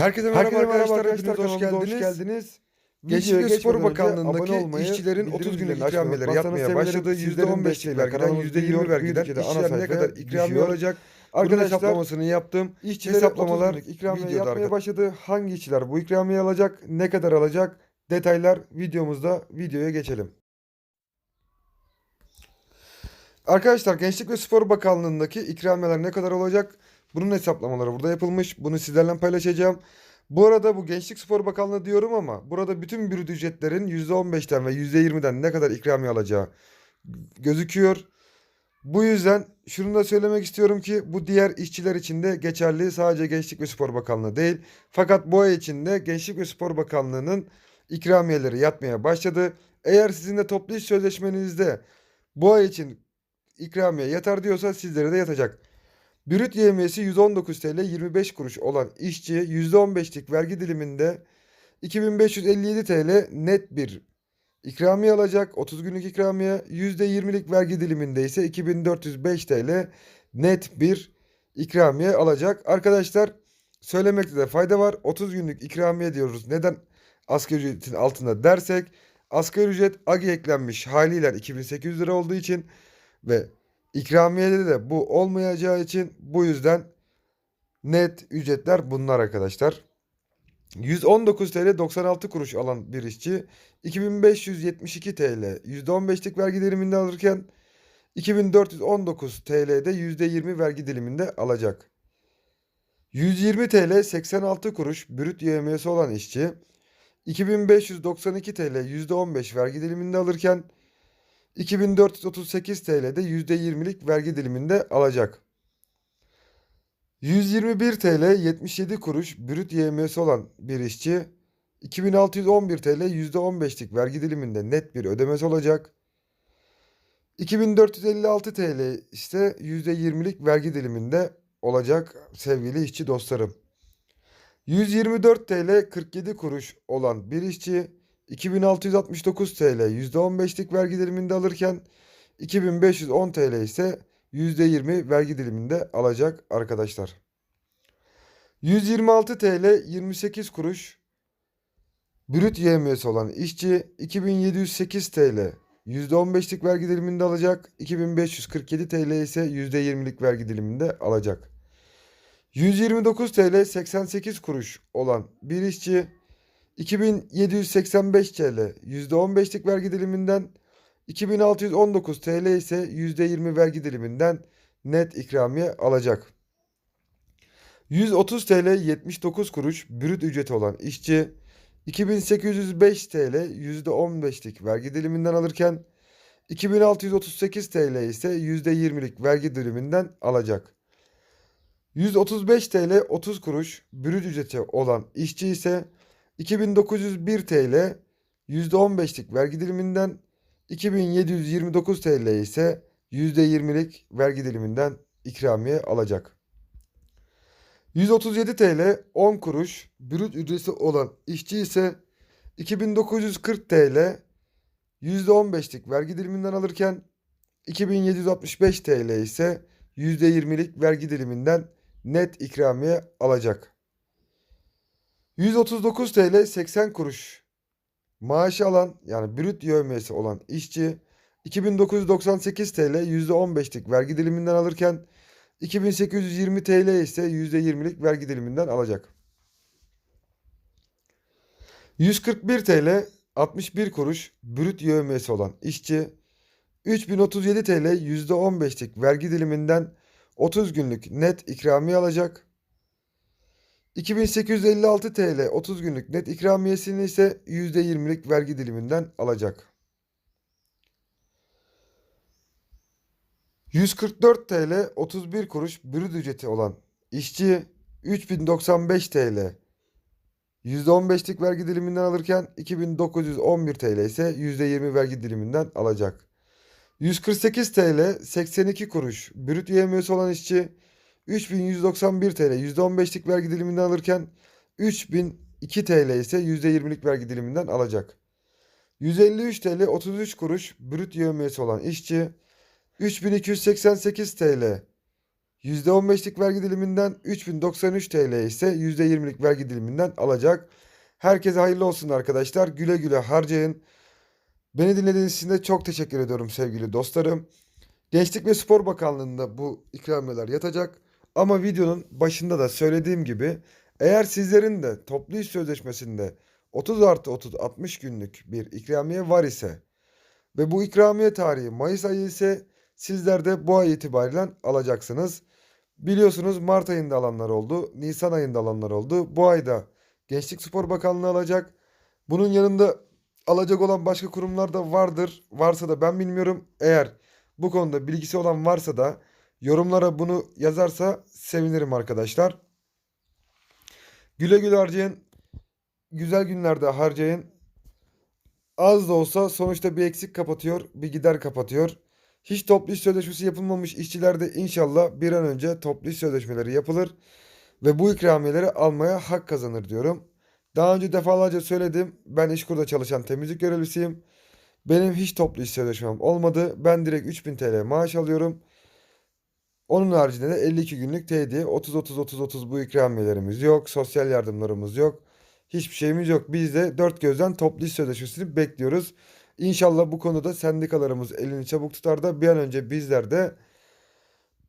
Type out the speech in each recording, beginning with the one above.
Herkese merhaba Herkese arkadaşlar, arkadaşlar, hoş geldiniz. hoş geldiniz. Gençlik ve Spor Bakanlığı'ndaki olmayı, işçilerin bildirim 30 günlük ikramiyeleri unutmazsanız yatmaya sevinirim. başladı. Sizlerin %15'lik desteğiyle vergiden kanalımız %20 büyüyor, vergiden işçiler ne kadar ikramiye? Bunun Arkadaşlar hesaplamasını yaptım. işçilere Hesaplamalar 30 günlük ikramiye yatmaya arkadaşlar. başladı. Hangi işçiler bu ikramiye alacak? Ne kadar alacak? Detaylar videomuzda. Videoya geçelim. Arkadaşlar Gençlik ve Spor Bakanlığı'ndaki ikramiyeler ne kadar olacak? Bunun hesaplamaları burada yapılmış. Bunu sizlerle paylaşacağım. Bu arada bu Gençlik Spor Bakanlığı diyorum ama burada bütün bürüt ücretlerin %15'ten ve %20'den ne kadar ikramiye alacağı gözüküyor. Bu yüzden şunu da söylemek istiyorum ki bu diğer işçiler için de geçerli. Sadece Gençlik ve Spor Bakanlığı değil. Fakat bu ay içinde Gençlik ve Spor Bakanlığı'nın ikramiyeleri yatmaya başladı. Eğer sizin de toplu iş sözleşmenizde bu ay için ikramiye yatar diyorsa sizlere de yatacak. Brüt yevmiyesi 119 TL 25 kuruş olan işçi %15'lik vergi diliminde 2557 TL net bir ikramiye alacak. 30 günlük ikramiye %20'lik vergi diliminde ise 2405 TL net bir ikramiye alacak. Arkadaşlar söylemekte de fayda var. 30 günlük ikramiye diyoruz. Neden asgari ücretin altında dersek asgari ücret AGİ eklenmiş haliyle 2800 lira olduğu için ve ikramiyede de bu olmayacağı için bu yüzden net ücretler bunlar arkadaşlar. 119 TL 96 kuruş alan bir işçi 2572 TL %15'lik vergi diliminde alırken 2419 TL'de %20 vergi diliminde alacak. 120 TL 86 kuruş brüt yevmiyesi olan işçi 2592 TL %15 vergi diliminde alırken 2438 TL'de %20'lik vergi diliminde alacak. 121 TL 77 kuruş brüt yevmiyesi olan bir işçi 2611 TL %15'lik vergi diliminde net bir ödemesi olacak. 2456 TL ise %20'lik vergi diliminde olacak sevgili işçi dostlarım. 124 TL 47 kuruş olan bir işçi 2669 TL %15'lik vergi diliminde alırken 2510 TL ise %20 vergi diliminde alacak arkadaşlar. 126 TL 28 kuruş brüt yevmiyesi olan işçi 2708 TL %15'lik vergi diliminde alacak. 2547 TL ise %20'lik vergi diliminde alacak. 129 TL 88 kuruş olan bir işçi 2785 TL %15'lik vergi diliminden 2619 TL ise %20 vergi diliminden net ikramiye alacak. 130 TL 79 kuruş brüt ücreti olan işçi 2805 TL %15'lik vergi diliminden alırken 2638 TL ise %20'lik vergi diliminden alacak. 135 TL 30 kuruş brüt ücreti olan işçi ise 2901 TL %15'lik vergi diliminden 2729 TL ise %20'lik vergi diliminden ikramiye alacak. 137 TL 10 kuruş brüt ücreti olan işçi ise 2940 TL %15'lik vergi diliminden alırken 2765 TL ise %20'lik vergi diliminden net ikramiye alacak. 139 TL 80 kuruş maaşı alan yani brüt yevmiyesi olan işçi 2998 TL %15'lik vergi diliminden alırken 2820 TL ise %20'lik vergi diliminden alacak. 141 TL 61 kuruş brüt yevmiyesi olan işçi 3037 TL %15'lik vergi diliminden 30 günlük net ikramiye alacak. 2856 TL 30 günlük net ikramiyesini ise %20'lik vergi diliminden alacak. 144 TL 31 kuruş brüt ücreti olan işçi 3095 TL %15'lik vergi diliminden alırken 2911 TL ise %20 vergi diliminden alacak. 148 TL 82 kuruş brüt yevmiyesi olan işçi 3191 TL %15'lik vergi diliminden alırken 3002 TL ise %20'lik vergi diliminden alacak. 153 TL 33 kuruş brüt yevmiyesi olan işçi 3288 TL %15'lik vergi diliminden 3093 TL ise %20'lik vergi diliminden alacak. Herkese hayırlı olsun arkadaşlar. Güle güle harcayın. Beni dinlediğiniz için de çok teşekkür ediyorum sevgili dostlarım. Gençlik ve Spor Bakanlığı'nda bu ikramiyeler yatacak. Ama videonun başında da söylediğim gibi eğer sizlerin de toplu iş sözleşmesinde 30 artı 30 60 günlük bir ikramiye var ise ve bu ikramiye tarihi Mayıs ayı ise sizler de bu ay itibariyle alacaksınız. Biliyorsunuz Mart ayında alanlar oldu, Nisan ayında alanlar oldu. Bu ayda Gençlik Spor Bakanlığı alacak. Bunun yanında alacak olan başka kurumlar da vardır. Varsa da ben bilmiyorum. Eğer bu konuda bilgisi olan varsa da yorumlara bunu yazarsa sevinirim arkadaşlar. Güle güle harcayın. Güzel günlerde harcayın. Az da olsa sonuçta bir eksik kapatıyor, bir gider kapatıyor. Hiç toplu iş sözleşmesi yapılmamış işçilerde inşallah bir an önce toplu iş sözleşmeleri yapılır ve bu ikramiyeleri almaya hak kazanır diyorum. Daha önce defalarca söyledim. Ben İşkur'da çalışan temizlik görevlisiyim. Benim hiç toplu iş sözleşmem olmadı. Ben direkt 3000 TL maaş alıyorum. Onun haricinde de 52 günlük teyidi 30-30-30-30 bu ikramiyelerimiz yok. Sosyal yardımlarımız yok. Hiçbir şeyimiz yok. Biz de dört gözden toplu iş sözleşmesini bekliyoruz. İnşallah bu konuda sendikalarımız elini çabuk tutar da bir an önce bizler de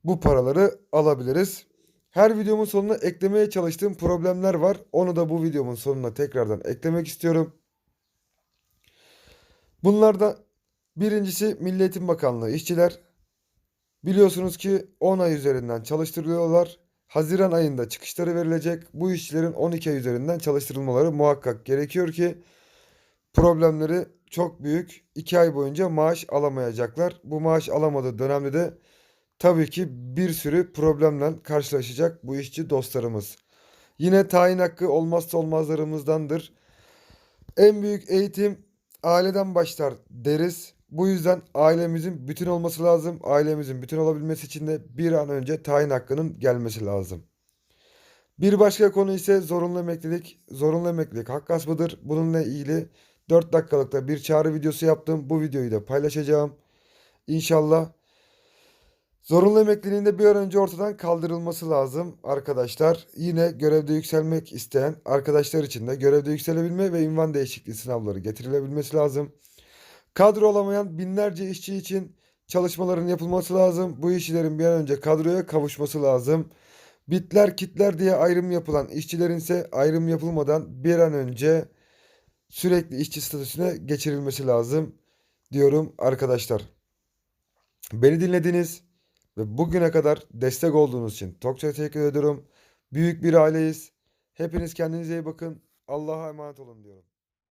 bu paraları alabiliriz. Her videomun sonuna eklemeye çalıştığım problemler var. Onu da bu videomun sonuna tekrardan eklemek istiyorum. Bunlardan birincisi Milli Eğitim Bakanlığı işçiler. Biliyorsunuz ki 10 ay üzerinden çalıştırılıyorlar. Haziran ayında çıkışları verilecek. Bu işçilerin 12 ay üzerinden çalıştırılmaları muhakkak gerekiyor ki problemleri çok büyük. 2 ay boyunca maaş alamayacaklar. Bu maaş alamadığı dönemde de tabii ki bir sürü problemle karşılaşacak bu işçi dostlarımız. Yine tayin hakkı olmazsa olmazlarımızdandır. En büyük eğitim aileden başlar deriz. Bu yüzden ailemizin bütün olması lazım. Ailemizin bütün olabilmesi için de bir an önce tayin hakkının gelmesi lazım. Bir başka konu ise zorunlu emeklilik. Zorunlu emeklilik hak gaspıdır. Bununla ilgili 4 dakikalıkta bir çağrı videosu yaptım. Bu videoyu da paylaşacağım. İnşallah Zorunlu emekliliğin de bir an önce ortadan kaldırılması lazım arkadaşlar. Yine görevde yükselmek isteyen arkadaşlar için de görevde yükselebilme ve ünvan değişikliği sınavları getirilebilmesi lazım. Kadro olamayan binlerce işçi için çalışmaların yapılması lazım. Bu işçilerin bir an önce kadroya kavuşması lazım. Bitler kitler diye ayrım yapılan işçilerin ise ayrım yapılmadan bir an önce sürekli işçi statüsüne geçirilmesi lazım diyorum arkadaşlar. Beni dinlediniz ve bugüne kadar destek olduğunuz için çok teşekkür ediyorum. Büyük bir aileyiz. Hepiniz kendinize iyi bakın. Allah'a emanet olun diyorum.